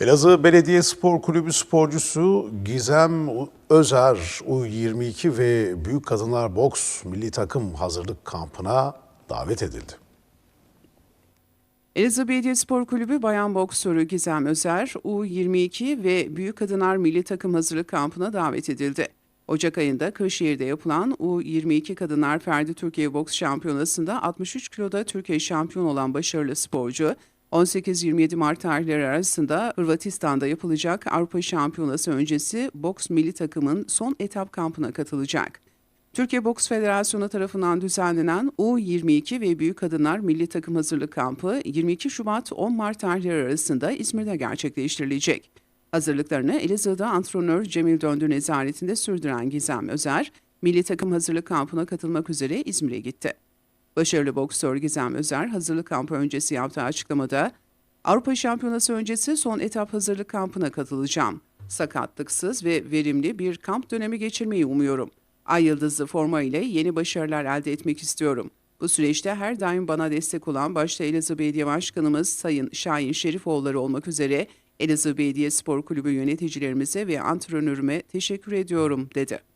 Elazığ Belediye Spor Kulübü sporcusu Gizem Özer U22 ve Büyük Kadınlar Boks Milli Takım Hazırlık Kampı'na davet edildi. Elazığ Belediyespor Kulübü Bayan Boksörü Gizem Özer, U22 ve Büyük Kadınlar Milli Takım Hazırlık Kampı'na davet edildi. Ocak ayında Kırşehir'de yapılan U22 Kadınlar Ferdi Türkiye Boks Şampiyonası'nda 63 kiloda Türkiye şampiyon olan başarılı sporcu, 18-27 Mart tarihleri arasında Hırvatistan'da yapılacak Avrupa Şampiyonası öncesi boks milli takımın son etap kampına katılacak. Türkiye Boks Federasyonu tarafından düzenlenen U22 ve Büyük Kadınlar Milli Takım Hazırlık Kampı 22 Şubat 10 Mart tarihleri arasında İzmir'de gerçekleştirilecek. Hazırlıklarını Elazığ'da antrenör Cemil Döndü nezaretinde sürdüren Gizem Özer, Milli Takım Hazırlık Kampı'na katılmak üzere İzmir'e gitti. Başarılı boksör Gizem Özer hazırlık kampı öncesi yaptığı açıklamada Avrupa Şampiyonası öncesi son etap hazırlık kampına katılacağım. Sakatlıksız ve verimli bir kamp dönemi geçirmeyi umuyorum. Ay yıldızlı forma ile yeni başarılar elde etmek istiyorum. Bu süreçte her daim bana destek olan başta Elazığ Belediye Başkanımız Sayın Şahin Şerifoğulları olmak üzere Elazığ Belediye Spor Kulübü yöneticilerimize ve antrenörüme teşekkür ediyorum dedi.